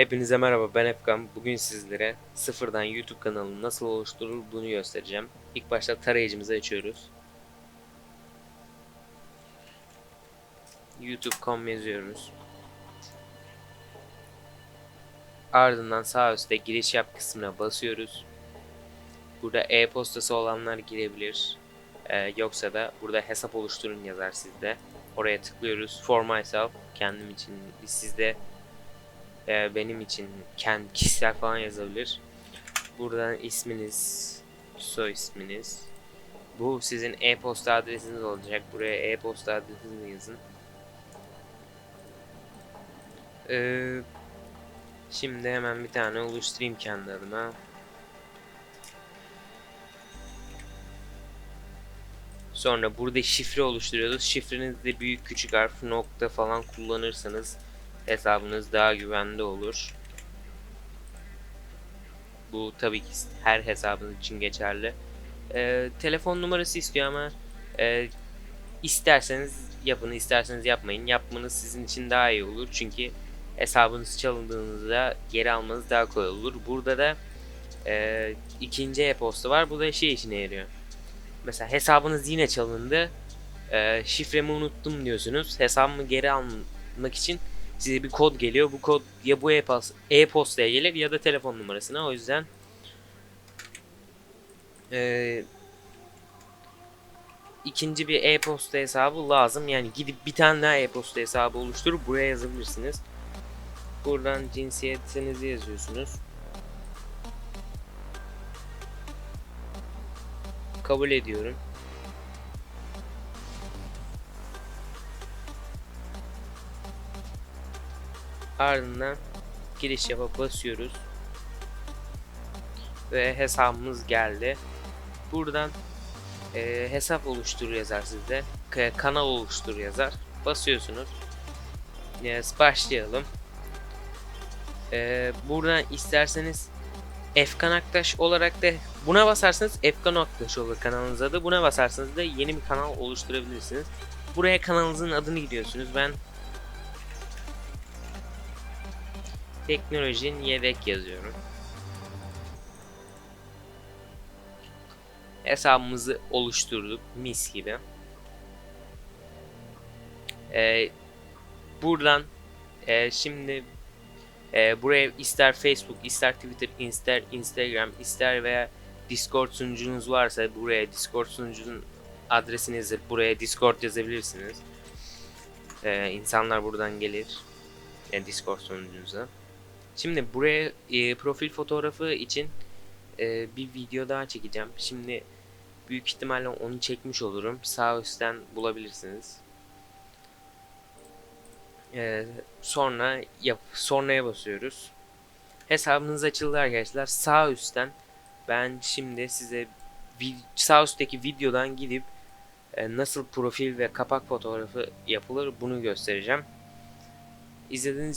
Hepinize merhaba ben Efkan. Bugün sizlere sıfırdan YouTube kanalı nasıl oluşturulur bunu göstereceğim. İlk başta tarayıcımızı açıyoruz. YouTube.com yazıyoruz. Ardından sağ üstte giriş yap kısmına basıyoruz. Burada e-postası olanlar girebilir. Ee, yoksa da burada hesap oluşturun yazar sizde. Oraya tıklıyoruz. For myself kendim için sizde e, benim için kendi kişisel falan yazabilir. Buradan isminiz, soy isminiz. Bu sizin e-posta adresiniz olacak. Buraya e-posta adresinizi yazın. Ee, şimdi hemen bir tane oluşturayım kendi adıma. Sonra burada şifre oluşturuyoruz. Şifrenizde büyük küçük harf nokta falan kullanırsanız hesabınız daha güvende olur. Bu tabii ki her hesabınız için geçerli. Ee, telefon numarası istiyor ama e, isterseniz yapın, isterseniz yapmayın. Yapmanız sizin için daha iyi olur. Çünkü hesabınız çalındığınızda geri almanız daha kolay olur. Burada da e, ikinci e-posta var. Bu da şey işine yarıyor. Mesela hesabınız yine çalındı. E, şifremi unuttum diyorsunuz. Hesabımı geri almak için size bir kod geliyor. Bu kod ya bu e-pos- e-postaya gelir ya da telefon numarasına. O yüzden e, ikinci bir e-posta hesabı lazım. Yani gidip bir tane daha e-posta hesabı oluşturup buraya yazabilirsiniz. Buradan cinsiyetinizi yazıyorsunuz. Kabul ediyorum. Ardından giriş yapıp basıyoruz. Ve hesabımız geldi. Buradan e, hesap oluştur yazar sizde. Kanal oluştur yazar. Basıyorsunuz. Yes, başlayalım. E, buradan isterseniz Efkan Aktaş olarak da buna basarsanız Efkan Aktaş olur kanalınız adı. Buna basarsanız da yeni bir kanal oluşturabilirsiniz. Buraya kanalınızın adını giriyorsunuz. Ben Teknolojinin yedek yazıyorum. Hesabımızı oluşturduk mis gibi. Ee, buradan e, şimdi e, buraya ister Facebook, ister Twitter, ister Instagram, ister veya Discord sunucunuz varsa buraya Discord sunucunun adresinizi buraya Discord yazabilirsiniz. Ee, insanlar buradan gelir e, Discord sunucunuza. Şimdi buraya e, profil fotoğrafı için e, bir video daha çekeceğim. Şimdi büyük ihtimalle onu çekmiş olurum. Sağ üstten bulabilirsiniz. E, sonra yap sonraya basıyoruz. Hesabınız açıldı arkadaşlar. Sağ üstten ben şimdi size sağ üstteki videodan gidip e, nasıl profil ve kapak fotoğrafı yapılır bunu göstereceğim. İzlediğiniz